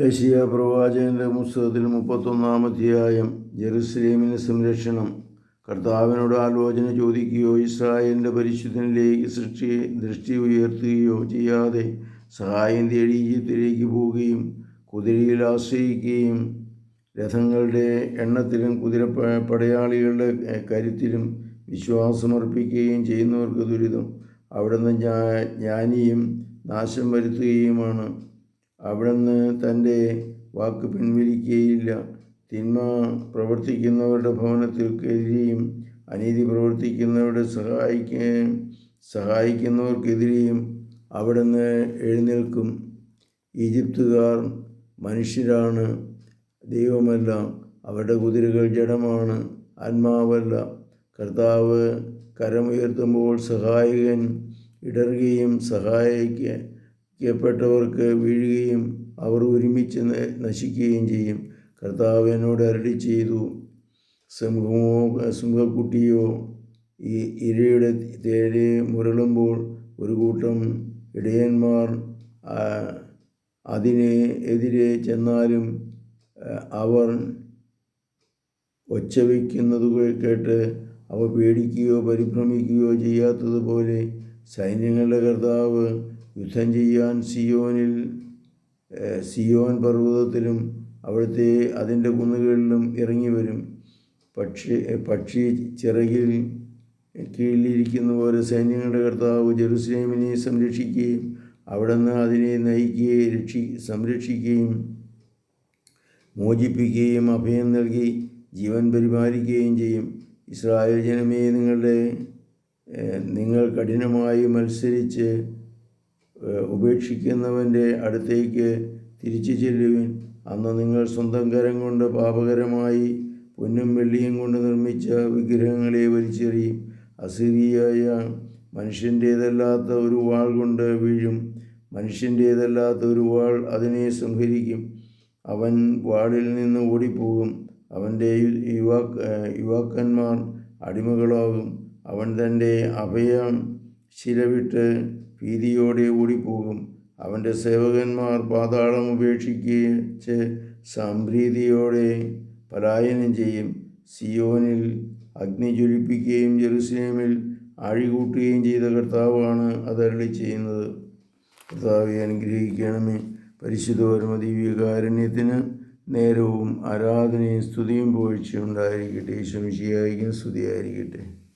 യശിയ പ്രവാചകന്റെ പുസ്തകത്തിൽ മുപ്പത്തൊന്നാം അധ്യായം. ജെറുസലേമിന് സംരക്ഷണം. കർത്താവിനോട് ആലോചന ചോദിക്കുകയോ ഇസ്രായേലിന്റെ പരിശുദ്ധനിലേക്ക് സൃഷ്ടി ദൃഷ്ടി ഉയർത്തുകയോ ചെയ്യാതെ സഹായം തേടി ഈജിപ്തിലേക്ക് പോവുകയും കുതിരയിൽ ആശ്രയിക്കുകയും രഥങ്ങളുടെ എണ്ണത്തിലും കുതിര പടയാളികളുടെ കരുത്തിലും വിശ്വാസമർപ്പിക്കുകയും ചെയ്യുന്നവർക്ക് ദുരിതം. അവിടുന്ന് ജ്ഞാനിയും നാശം വരുത്തുകയുമാണ്. അവിടുന്ന് തന്റെ വാക്ക് പിൻവലിക്കുകയില്ല തിന്മ പ്രവർത്തിക്കുന്നവരുടെ ഭവനത്തിൽ കയറുകയും അനീതി പ്രവർത്തിക്കുന്നവരുടെ സഹായിക്ക സഹായിക്കുന്നവർക്കെതിരെയും അവിടുന്ന് എഴുന്നേൽക്കും. ഈജിപ്തുകാർ മനുഷ്യരാണ്. ദൈവമല്ല. അവരുടെ കുതിരകൾ ജഡമാണ്. ആത്മാവല്ല. കർത്താവ് കരമുയർത്തുമ്പോൾ സഹായകൻ ഇടറുകയും സഹായിക്കപ്പെട്ടവർക്ക് വീഴുകയും അവർ ഒരുമിച്ച് നശിക്കുകയും ചെയ്യും. കർത്താവ് എന്നോട് അരടി ചെയ്തു സിംഹമോ സിംഹക്കുട്ടിയോ ഈ ഇരയുടെ തേരെ മുരളുമ്പോൾ ഒരു കൂട്ടം ഇടയന്മാർ അതിനെ എതിരെ ചെന്നാലും അവർ ഒച്ച വയ്ക്കുന്നത് കേട്ട് അവ പേടിക്കുകയോ പരിഭ്രമിക്കുകയോ ചെയ്യാത്തതുപോലെ സൈന്യങ്ങളുടെ കർത്താവ് യുദ്ധം ചെയ്യാൻ സിയോനിൽ സിയോൻ പർവതത്തിലും അവിടുത്തെ അതിന്റെ കുന്നുകളിലും ഇറങ്ങി വരും. പക്ഷി പക്ഷി ചിറകിൽ കീഴിലിരിക്കുന്ന പോലെ സൈന്യങ്ങളുടെ കർത്താവ് ജെറുസലേമിനെ സംരക്ഷിക്കുകയും അവിടുന്ന് അതിനെ നയിക്കുകയും രക്ഷി സംരക്ഷിക്കുകയും മോചിപ്പിക്കുകയും അഭയം നൽകി ജീവൻ പരിപാലിക്കുകയും ചെയ്യും. ഇസ്രായേൽ ജനമേ നിങ്ങളുടെ നിങ്ങൾ കഠിനമായി മത്സരിച്ച് ഉപേക്ഷിക്കുന്നവന്റെ അടുത്തേക്ക് തിരിച്ചു ചെല്ലുവിൻ. അന്ന് നിങ്ങൾ സ്വന്തം കരം കൊണ്ട് പാപകരമായി പൊന്നും വെള്ളിയും കൊണ്ട് നിർമ്മിച്ച വിഗ്രഹങ്ങളെ വലിച്ചെറിയും. അസിരിയായ മനുഷ്യന്റേതല്ലാത്ത ഒരു വാൾ കൊണ്ട് വീഴും. മനുഷ്യന്റേതല്ലാത്ത ഒരു വാൾ അതിനെ സംഹരിക്കും. അവൻ വാളിൽ നിന്ന് ഓടിപ്പോകും. അവന്റെ യുവാ യുവാക്കന്മാർ അടിമകളാകും. അവൻ തന്റെ അഭയം ശിലവിട്ട് ഭീതിയോടെ ഓടിപ്പോകും. അവന്റെ സേവകന്മാർ പാതാളം ഉപേക്ഷിച്ച് സംപ്രീതിയോടെ പലായനം ചെയ്യും. സിയോനിൽ അഗ്നി ജ്വലിപ്പിക്കുകയും ജെറുസലേമിൽ ആഴികൂട്ടുകയും ചെയ്ത കർത്താവാണ് അതരളി ചെയ്യുന്നത് കർത്താവെ അനുഗ്രഹിക്കണമേ. പരിശുദ്ധപരമ ദിവ്യകാരുണ്യത്തിന് നേരവും ആരാധനയും സ്തുതിയും പോഴ്ചയും ഉണ്ടായിരിക്കട്ടെ. ഈശ്വമിശിയായിരിക്കും സ്തുതിയായിരിക്കട്ടെ.